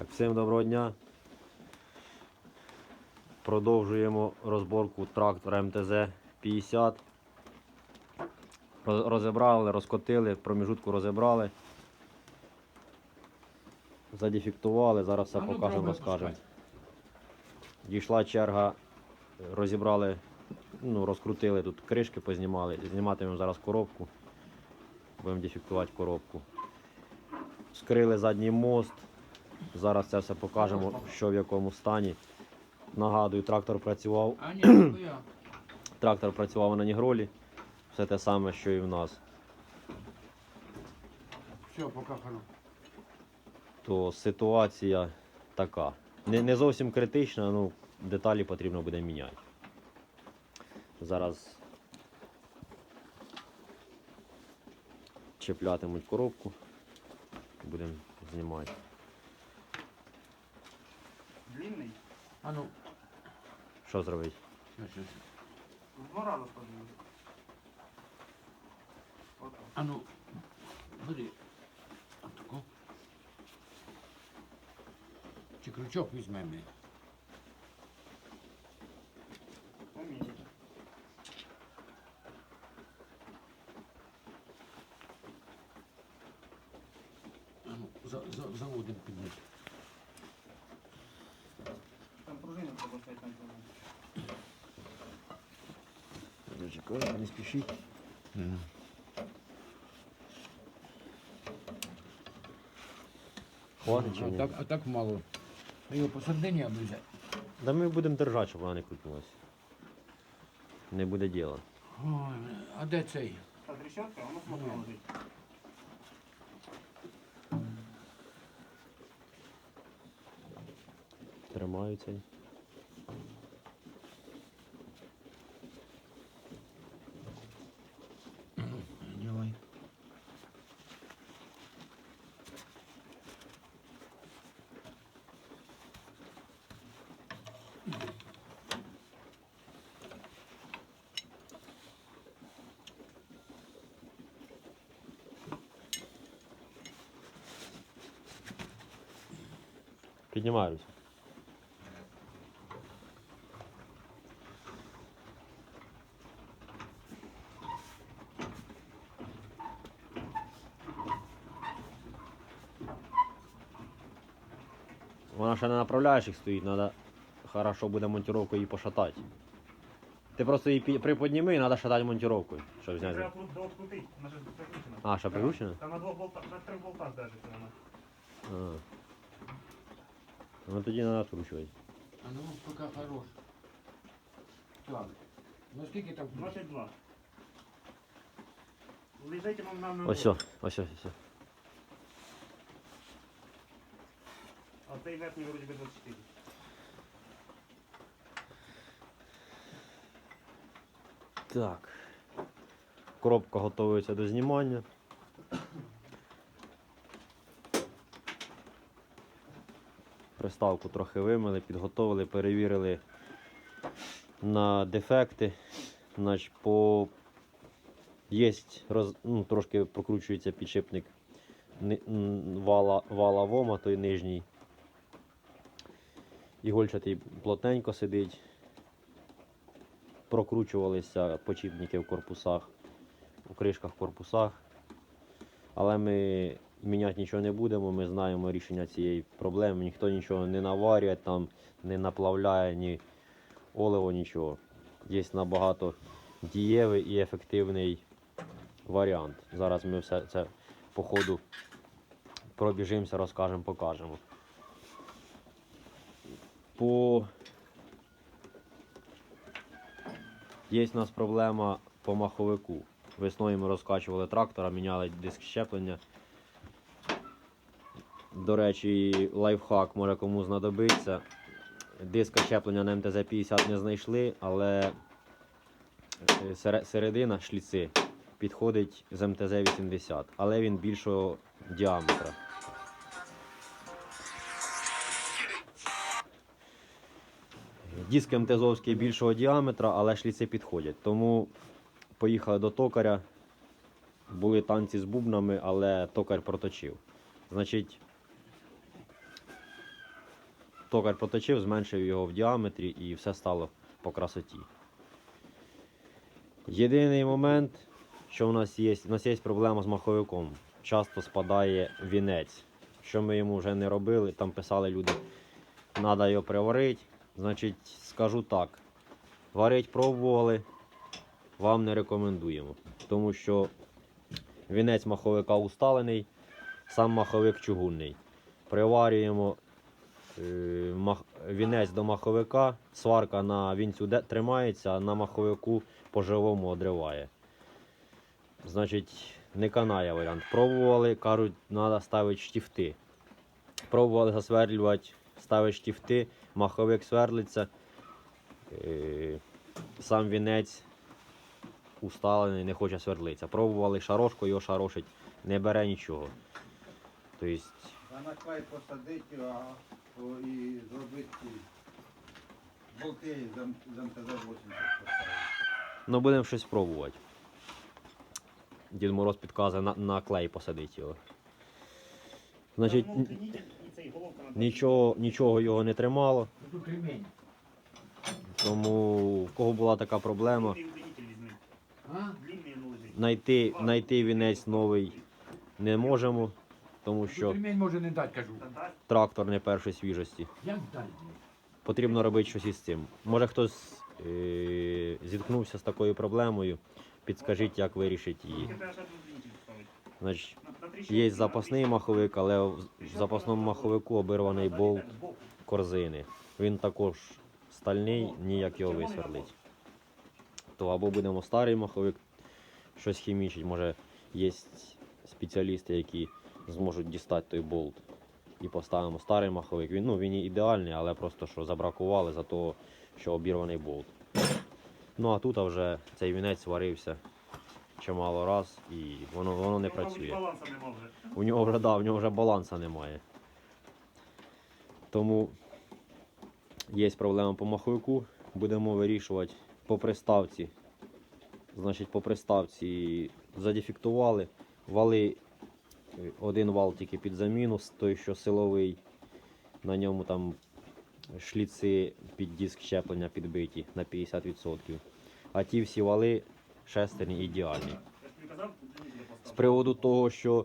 Так, всім доброго дня. Продовжуємо розборку трактора МТЗ-50. Розібрали, розкотили, проміжутку розібрали. Задефектували, зараз все ну, покажемо, розкажемо. Дійшла черга, розібрали, ну, розкрутили тут кришки, познімали. Зніматимемо зараз коробку. Будемо дефектувати коробку. Скрили задній мост. Зараз це все покажемо, що в якому стані. Нагадую, трактор працював, трактор працював на Нігролі. Все те саме, що і в нас. Все, пока хорошо. То ситуація така. Не, не зовсім критична, ну деталі потрібно буде міняти. Зараз чіплятимуть коробку. Будемо знімати. Длинный? А ну, Що зробити? щас. В два раза подвинуть. Вот так. А ну, бери. А тако. Чи крючок візьмемо? Умеете. А ну, за, за, заводимо підніс. Там Чекай, не спішіть. Хватить чи А ні? так, а так мало. Його посередині облизати. Да ми будемо держати, щоб вона не крутнулася. Не буде діла. Ой, а де цей? Та трещотка, воно смотри Ну. лежить. Тримаються. Давай. Піднімаюся. Вона ще не направляючих стоїть, треба хорошо буде монтировку її пошатати. Ти просто її приподніми і треба шатати монтировкою, щоб зняти. Треба тут вона ж прикручена. А, ще прикручена? Там на двох болтах, на трьох болтах держиться вона. Ну тоді треба відкручувати. А ну, пока хорош. Так. Ну скільки там? 22. Лежите вам нам на Ось, ось, ось, ось. А цей верхній вроді би 24. Так. Коробка готується до знімання. Приставку трохи вимили, підготовили, перевірили на дефекти. Значить, по... Є роз... ну, трошки прокручується підшипник вала, вала вома, той нижній. Ігольчатий плотненько сидить прокручувалися почіпники в корпусах, у кришках в корпусах. Але ми міняти нічого не будемо, ми знаємо рішення цієї проблеми. Ніхто нічого не наварює, там, не наплавляє ні оливо, нічого. Є набагато дієвий і ефективний варіант. Зараз ми все це по ходу пробіжимося, розкажемо, покажемо. По Є у нас проблема по маховику. Весною ми розкачували трактора, міняли диск щеплення. До речі, лайфхак може кому знадобиться. Диска щеплення на МТЗ-50 не знайшли, але е, середина шліци підходить з МТЗ-80, але він більшого діаметра. Диск МТЗовський більшого діаметра, але шліци підходять. Тому поїхали до токаря. Були танці з бубнами, але токар проточив. Значить, токар проточив, зменшив його в діаметрі і все стало по красоті. Єдиний момент, що у нас є, у нас є проблема з маховиком. Часто спадає вінець. Що ми йому вже не робили, там писали люди, треба його приварити. Значить, скажу так, варить пробували, вам не рекомендуємо. Тому що вінець маховика усталений, сам маховик чугунний. Приварюємо вінець до маховика, сварка на вінцю тримається, а на маховику по-живому одриває. Значить, не канає варіант. Пробували, кажуть, треба ставити штифти. Пробували засверлювати, ставити штифти, маховик сверлиться, е, сам вінець усталений, не хоче сверлитися. Пробували шарошку, його шарошить, не бере нічого. Тобто, А на клей посадити, а о, і зробити болти з М- з МТЗ-80 поставити. ну будемо щось пробувати. Дід Мороз підказує на, на клей посадити його. Значить, Там нічого, нічого його не тримало, Тут ремень. тому в кого була така проблема, Ти удлінитель. А? Длинний він лежить. знайти, знайти вінець новий не можемо, тому що ремень може не дати, кажу. Трактор не першої свіжості. Як? Потрібно робити щось із цим. Може хтось е- зіткнувся з такою проблемою, підскажіть, як вирішити її. Значить, є запасний маховик, але в в запасному маховику обірваний болт корзини. Він також стальний, ніяк його висверлить. То або будемо старий маховик щось хімічить, може є спеціалісти, які зможуть дістати той болт і поставимо старий маховик. Він, ну, він ідеальний, але просто що забракували за того, що обірваний болт. Ну а тут вже цей вінець сварився чимало раз і воно, воно не працює. У нього вже да, у нього вже баланса немає. Тому є проблема по маховику. Будемо вирішувати по приставці. Значить, по приставці задефектували. Вали один вал тільки під заміну, той, що силовий. На ньому там шліци під диск щеплення підбиті на 50%. А ті всі вали шестерні ідеальні. З приводу того, що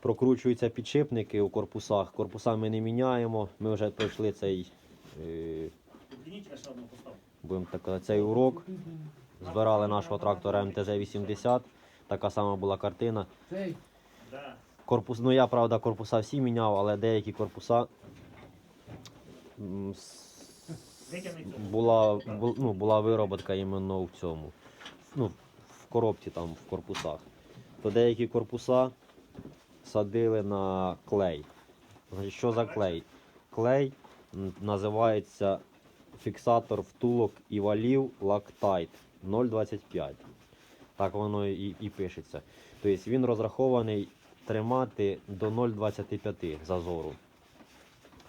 прокручуються підшипники у корпусах, корпуса ми не міняємо. Ми вже пройшли цей, е, будемо так казати, цей урок. Збирали нашого трактора МТЗ-80. Така сама була картина. Корпус, ну я правда корпуса всі міняв, але деякі корпуса була, ну, була вироботка іменно в цьому. Ну, в коробці там, в корпусах. То деякі корпуса садили на клей. Що за клей? Клей називається фіксатор втулок і валів Loctite 0,25. Так воно і, і пишеться. Тобто він розрахований тримати до 0,25 зазору.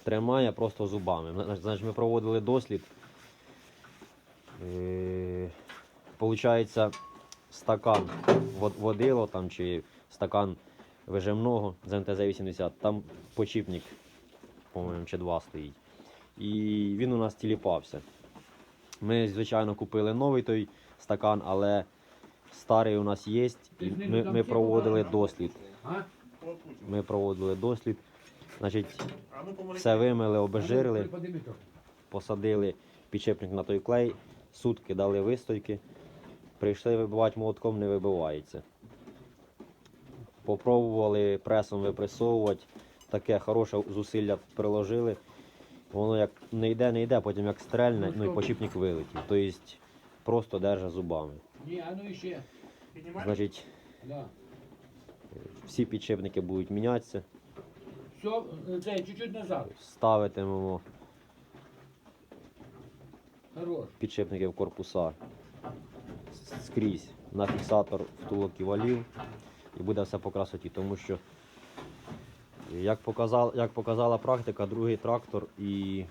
Тримає просто зубами. Значить, ми проводили дослід. Е, Получається, стакан вод- водило там, чи стакан вижимного з МТЗ-80, там почіпник, по-моєму, чи два стоїть. І він у нас тіліпався. Ми, звичайно, купили новий той стакан, але старий у нас є. І ми, ми проводили дослід. Ми проводили дослід. Значить, все вимили, обезжирили, посадили підшипник на той клей, сутки дали вистойки. Прийшли вибивати молотком, не вибивається. Попробували пресом випресовувати, таке хороше зусилля приложили. Воно як не йде, не йде, потім як стрельне, ну і почіпник вилетів. Тобто просто держа зубами. Ні, а ну іще. Піднімай. Значить. Всі підшипники будуть мінятися. Все, це чуть-чуть назад. Ставитимемо Хорош. підшипники в корпуса скрізь на фіксатор втулок і валів і буде все по красоті, тому що як, показал, як показала практика, другий трактор і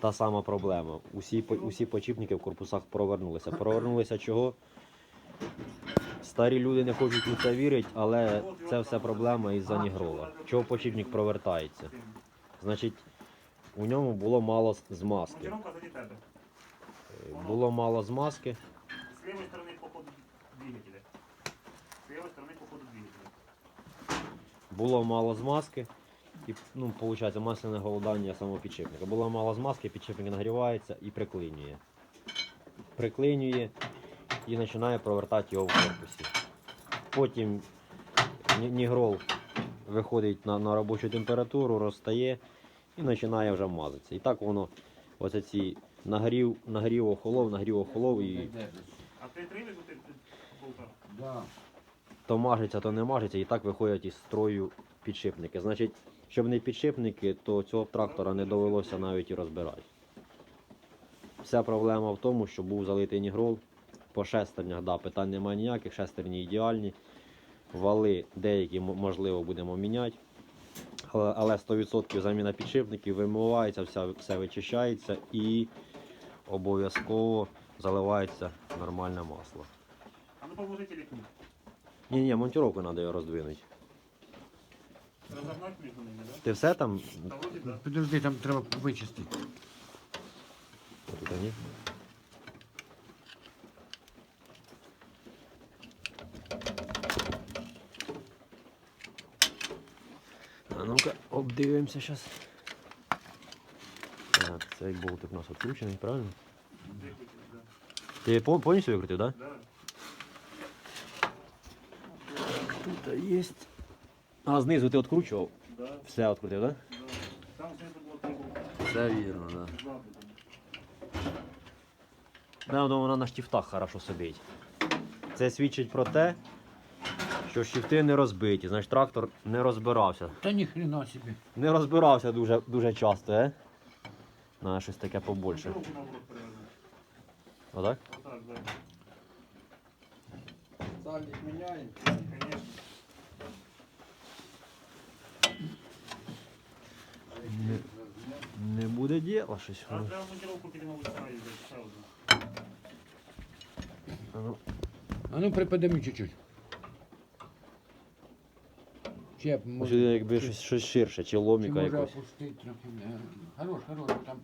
та сама проблема. Усі, усі почіпники в корпусах провернулися. Провернулися чого? Старі люди не хочуть у це вірити, але це все проблема із-за нігрола. Чого почіпник провертається? Значить, у ньому було мало змазки. Е, Було мало змазки. С левой стороны по ходу двигателя. С левой стороны по ходу двигателя. Було мало змазки. І, ну, виходить, масляне голодання самого підшипника. Було мало змазки, підшипник нагрівається і приклинює. Приклинює і починає провертати його в корпусі. Потім нігрол виходить на, на робочу температуру, розстає і починає вже мазатися. І так воно, оце ці нагрів, нагрів охолов, нагрів охолов і А ты три. Да. то мажеться, то не мажеться, і так виходять із строю підшипники. Значить, щоб не підшипники, то цього трактора не довелося навіть і розбирати. Вся проблема в тому, що був залитий нігрол. По шестернях, да, питань немає ніяких, шестерні ідеальні. Вали деякі можливо будемо міняти. Але, але 100% заміна підшипників вимивається, вся, все вичищається і обов'язково заливається нормальне масло. А ну положите ликнуть. Ні, ні, монтировку треба його роздвинути. Разогнать между ними, да? Ти все там? Да вроде да. Підожди, там треба вичистити. Тут ні. А ну-ка, обдивимося зараз. Так, цей болтик у нас відкручений, правильно? Выкрутить, да. Ти пов- повністю викрутив, так? Да. Да? Тут є. А, знизу ти відкручував? Да, Все відкрутив, так? да. Там снизу было три болта. Все вірно, так. Два было. Да, ну, вона на штифтах хорошо сидить. Це свідчить про те, що штифти не розбиті, значить трактор не розбирався. Та ні хрена собі. Не розбирався дуже, дуже часто, е? На щось таке побольше. Привезу. Отак? Так. Сальник міняємо. Конечно. Не, не буде діла щось. А монтировку тебе могут ставить, одну. Ну, А ну припадемо чуть-чуть. Я ось можу, якби щось, щось ширше, чи чи ломіка може якось. опустити трохи. Е, Хорош, хорош, там.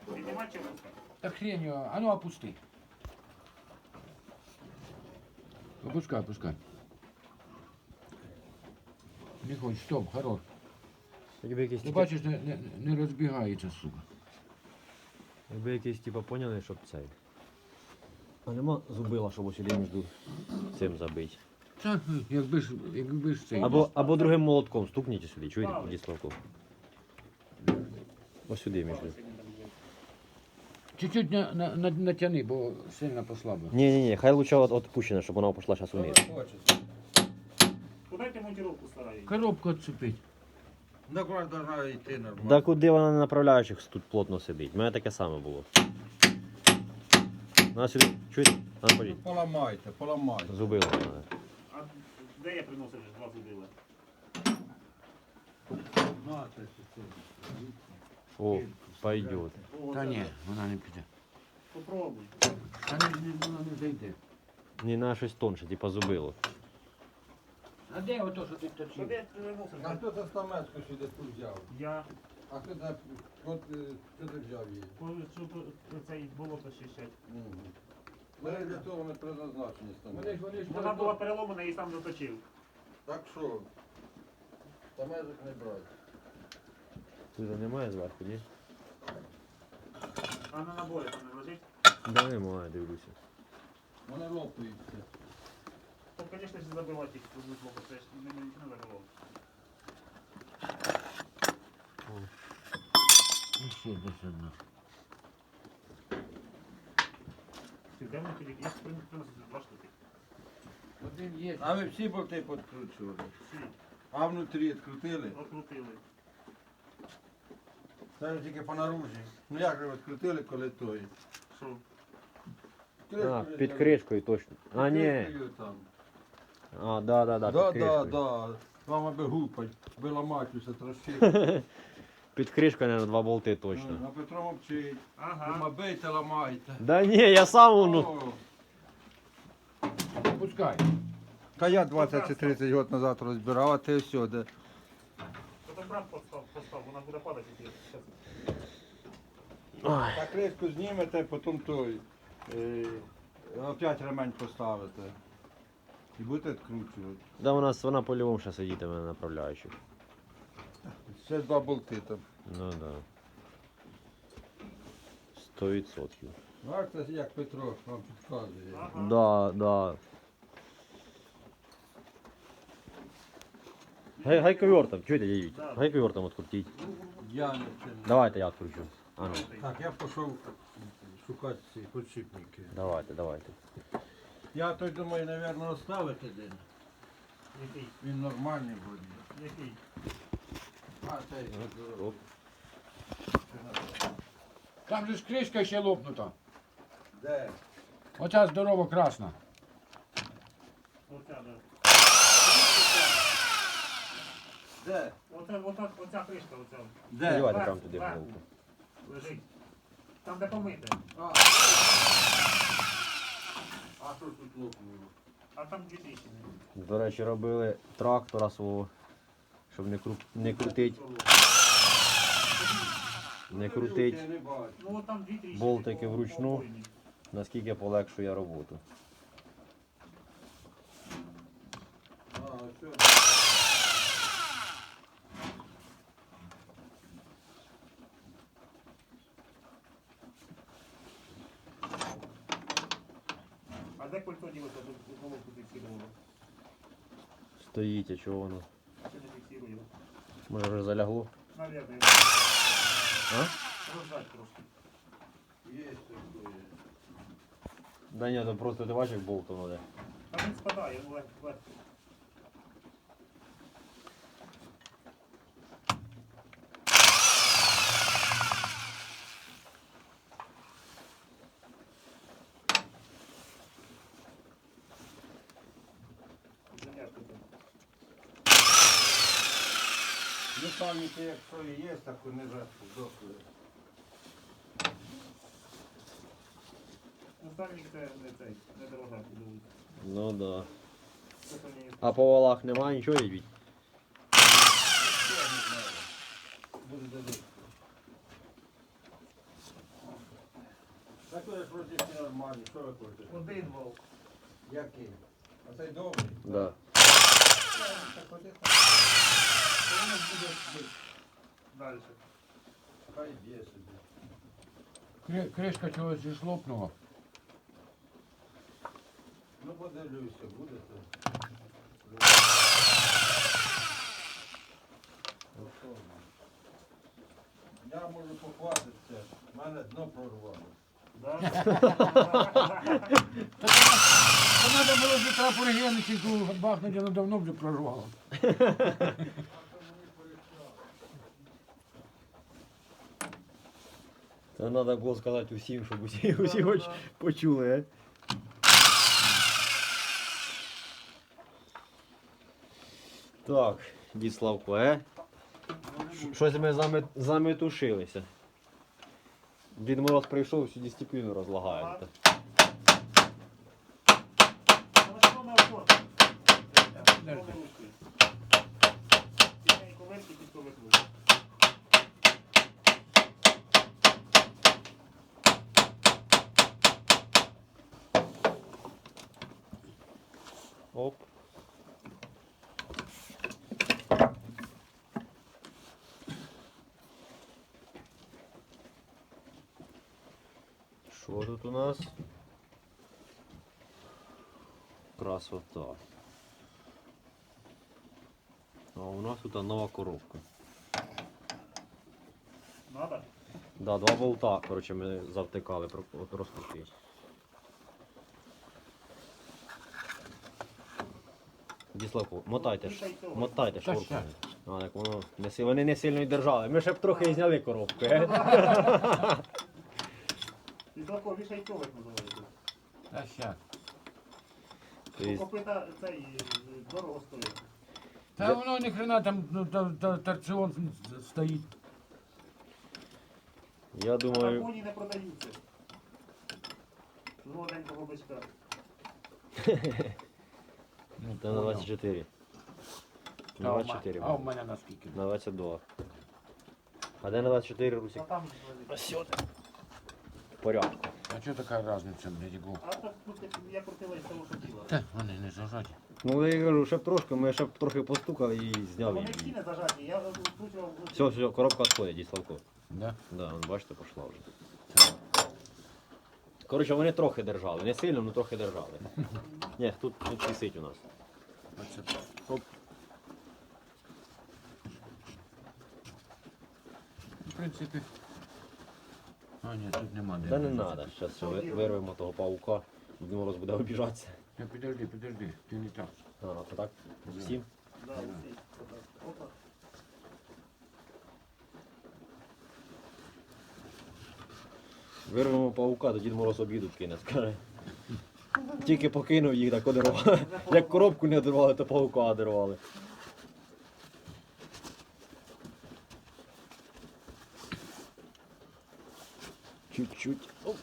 Та хрень його. А ну опусти. Опускай, опускай. Не хочеш, стоп, хорош. Якби якийсь, Ти типу- бачиш, не, не, не розбігається, сука. якби якийсь типу, поняли, щоб цей. А нема зубила, щоб ось між цим забити. Та, якби ж, якби ж цей. Або, або другим молотком стукніть сюди, чуєте, Правильно. діславку. Ось сюди між. Чуть-чуть на, на, на, натяни, бо сильно послабив. Ні, ні, ні, хай лучше от, відпущено, щоб вона пішла зараз вниз. Куда ты монтировку? Коробку відцепить. На кожна должна нормально. Да куди вона на направляючих тут плотно сидить? У мене таке саме було. На сюди, чуєте? На політь. Поламайте, поламайте. Зубило треба. А де я приносив вже два зубила? На, це, це, це. О, пойдет. О, Та да, ні, да. вона не піде. Попробуй. Та не, не, вона не зайде. Не на щось тонше, типа зубило. А де ото, що ти Що точив? де приносив? А хто це стамеску сюди тут взяв? Я А хто це, от, е, хто ти взяв її? щоб цей болото очищати. Угу. Вони для того не предназначені Вони ж, вони ж Вона була переломана і сам заточив. Так що, стамесок не брати. Тут немає зверху, ні? А на наборі там не лежить. Да немає, дивлюся. Вони лопаються. То, звісно ж, забивати їх тут боку, це ж не, не, не забивав. Ну, ще десь одна. Вони тоді? Я ж два штуки. Один є. А ви всі болти підкручували? Всі. А внутрі відкрутили? Окрутили. Це тільки по наружі. Ну як же відкрутили, коли той? Що? А, під кришкою точно. А, ні. Там. А, да, да, да, Да, під да, кришкою. да. Вам аби гупать, би ламати усе трощити. Під кришкою, наверное, два болти точно. А Петро мовчить. Ага. Дома бийте, ламайте. Да ні, я сам воно. О, Пускай. Та я 20 чи 30 років назад розбирав, а ти все, де. Потім брат постав, постав, вона буде падати. Ой. Так кришку знімете, потім той. Е, опять ремень поставите. І будете відкручувати. Да, у нас вона по-любому ще сидітиме на направляючих. Ще два болти там. Ну да. Сто відсотків. Бачите, як Петро вам підказує. Ага. Да, да. Гай, гайковертом, чуєте, дядь? Да. Гайковертом открутіть. Я не це. Давайте я откручу. А ну, Так, я пішов шукати ці подшипники. давайте, давайте. Я той думаю, напевно, оставити один. Який? Він нормальний буде. Який? Там же ж кришка ще лопнута. Де? Оця здорова красна. Оця, да. Де? Оце, оце, оця кришка, оця. Де? Верх, прямо туди верх. головку. Лежить. Там де помите. А. А що тут лопнуло? А там дві тріщини. До речі, робили трактора свого, щоб не, кру... не крутить, не крутить. Болтики вручну. наскільки полегшує роботу. А, де кольцо ділося, тут головку фіксировало? Стоїть, а чого воно? Може вже залягло? Наверное. А? Є таке. Да ні, то просто ти бачиш, як болтом іде. А він спадає вверх. Ну ті, якщо і є, так вони вже здохли. Ну, сальник це не цей, не дорога підуть. Ну да. Це то не є. А по валах немає нічого їдь? Буде дивитися. Так ви ж вроді всі нормальні, що ви хочете? Один вол. Який? А цей добрий? Да. Так воно буде бити. Далі. хай б'є собі. Кри- Кришка чогось же ж лопнула. Ну подивлюся, будете. Я можу похвастатися, в мене дно прорвало. Да? Та треба було вже трапоргенчику бахнути, воно давно вже прорвало. Це треба було сказати усім, щоб усі, усі хоч почули, е? Так, дід Славко, е? Ш- Щось ми заме- заметушилися. Дід Мороз прийшов, всю дисципліну розлагаєте. Електронна оформа. Електронні ручки. Тихенько вверх і підко виключити. Оп. Що тут у нас? Красота. А у нас тут нова коробка. Надо? Да, два болта, коротше, ми завтикали, от розкрутили. Діславку, мотайте мотайте щас. А, так воно не вони не сильно й держали. Ми ще б трохи і зняли коробку. Е? І тако вішай ковик називається. Та щас. Тобто, Копита цей е, дорого стоїть. Та воно ні хрена там ну, та- та- торціон стоїть. я думаю, коні не продаються. З молоденького бичка. Ну, це на 24. Та, На а 24. А в буде. мене на скільки? На 22. А де на 24 А Русик? там Ось сюди. порядку. А чого така різниця, блядь, яку? А так ну, я крутила із того, що тіло. Та, вони не зажаті. Ну я кажу, ще б трошки, ми ще б трохи постукали і зняв Вони її. всі не зажаті, я крутила. Все, все, коробка відходить, діславко. Да? Да, вон, бачите, пішла вже. Коротше, вони трохи держали. Не сильно, але трохи держали. Ні, тут, тут висить у нас. Оце. Оп. В принципі. А, ні, тут нема де. Та не треба, зараз ви- вирвемо того паука, Дід Мороз буде обіжатися. Та підожди, підожди, ти не так. А, то так? Всім? Да, всі. Опа. Вирвемо паука, то Дід Мороз обіду кине, скаже. Тільки покинув їх, так одервали. Як коробку не одервали, то паука одервали. Чуть-чуть. Оп.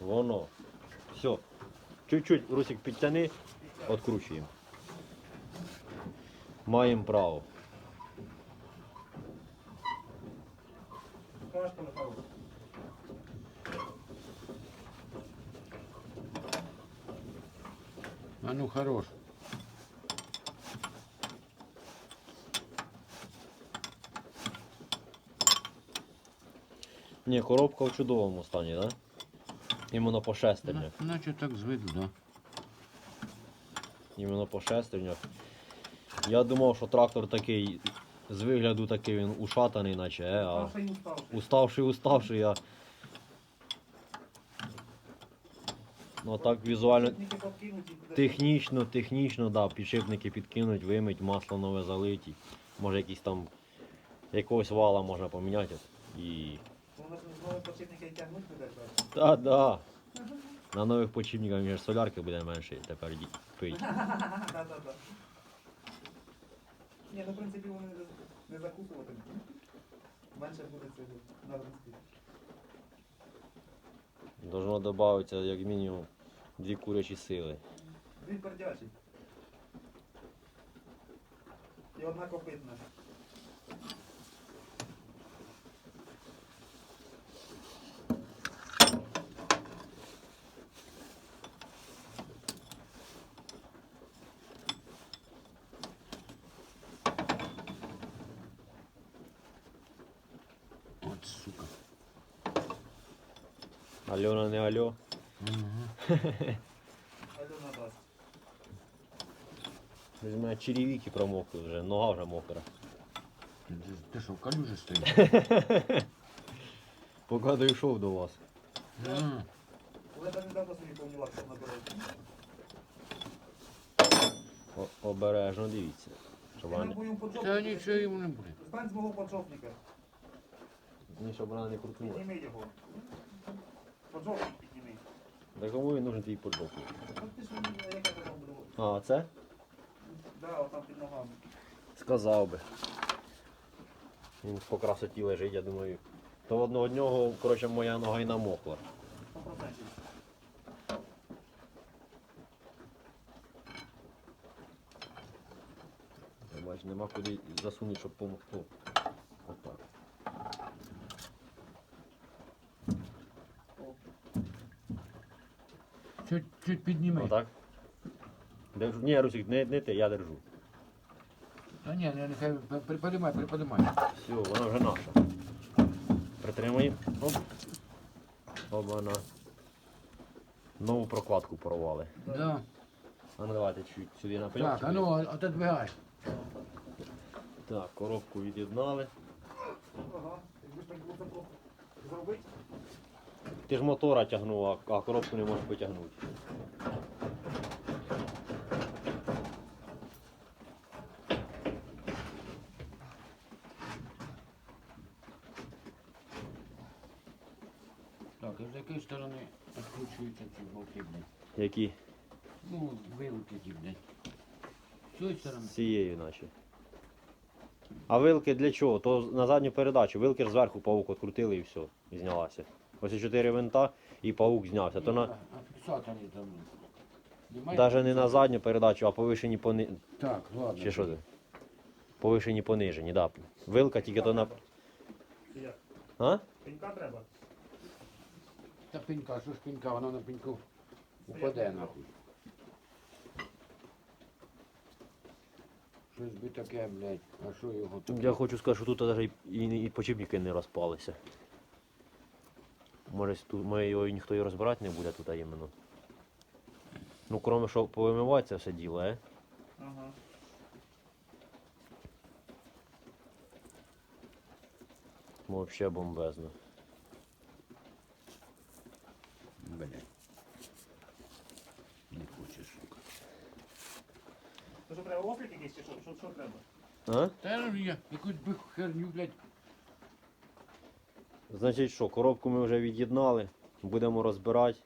Воно. Все. Чуть-чуть, Русик, підтяни, откручуємо. Маємо право. Кашка на паузу. А ну хорош. Ні, коробка в чудовому стані, так? Да? Іменно по шестернях. Наче так з виду, да. Іменно по шестернях. Я думав, що трактор такий, з вигляду такий він ушатаний, наче, е, а Уставший, уставший. я. Ну так візуально. Технічно, технічно, да, підшипники підкинуть, вимить, масло нове залиті. Може якийсь там якогось вала можна поміняти. І. Воно знову почепники тягнуть буде. так. Та да. На нових почівниках між солярки буде менше тепер ді- пить. Да-да-да. Ні, ну в принципі вони не- закусувати. Менше буде цього нагрузки. Должно додатися як мінімум дві курячі сили. Він пердячий. І одна копитна. От сука. Альона не альо. Угу. У мене черевики промокли вже, нога вже мокра. Ти, ти що, в калюжі стоїш? Поки дійшов до вас. Що. О- обережно дивіться. Щоб вона, не. Та нічого йому не буде. Стань з мого поджопника. Ні, щоб вона не крутнула. Підніми його. Поджопник підніми. Та кому він нужен твій поджопник? От ти ж мені, яка ти там. А, це? Да, отам під ногами. Сказав би. Він по красоті лежить, я думаю. То одного нього, коротше, моя нога й намокла. 100%. Я нема куди засунути, щоб помогти. Отак. Чуть, підніми. Отак. Держу. Ні, Русик, не, не ти, я держу. Та ні, не, нехай при- приподимай, приподимай. Все, вона вже наша. Притримаємо. Оп. Оба-на. Нову прокладку порвали. Да. А ну давайте чуть сюди на Так, а ну, отодвигай. Так, коробку від'єднали. Ага. Якби ж так було просто зробити. Ти ж мотора тягнув, а, а коробку не можеш потягнути. Так, і з якої сторони відкручуються ці болти, блядь? Які? Ну, вилки ті, блядь. З цієї сторони. З цією наче. А вилки для чого? То на задню передачу. Вилки ж зверху паук відкрутили і все, і знялася. Ось чотири винта і паук знявся. То на, А фіксатори там. Немає? навіть не на задню передачу, а повишені пони... Так, ладно. Чи що це? Повишені понижені, да. Вилка тільки то на. Як? А? Пенька треба. Та пенька, що ж пенька, вона на пеньку упаде нахуй. Щось би таке, блядь, а що його тут? Я хочу сказати, що тут навіть і, і, і почіпники не розпалися. Може, тут може його ніхто і розбирати не буде тут а іменно. Ну, кроме що повимивати це все діло, е? Ага. Вообще бомбезно. Блядь. Не хочеш, сука. То що треба ослик якийсь чи що? Що, що треба? А? Та ну, я якусь би херню, блядь. Значить що, коробку ми вже від'єднали, будемо розбирати.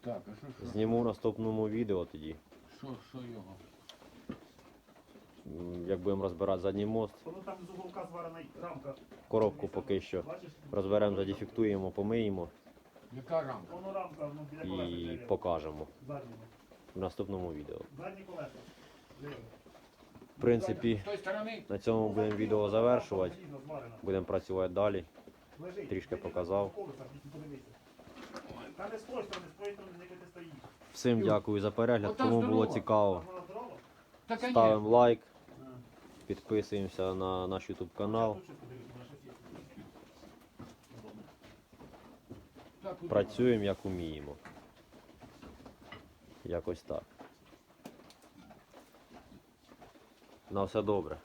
Так, а що, що? Зніму в наступному відео тоді. Що, що його? Як будемо розбирати задній мост. Воно там з уголка зварена рамка. Коробку поки що Бачиш? розберемо, задефектуємо, помиємо Яка рамка? Воно рамка, ну, біля колеса. і біля покажемо Заднього. в наступному відео. Задні колеса. Ліве. В принципі, З тої сторони? на цьому будемо відео завершувати. Залізно зварена. Будемо працювати далі. Трішки показав. Всім дякую за перегляд. Кому було цікаво, ставимо лайк, підписуємося на наш YouTube канал. Працюємо як уміємо. Якось так. На все добре.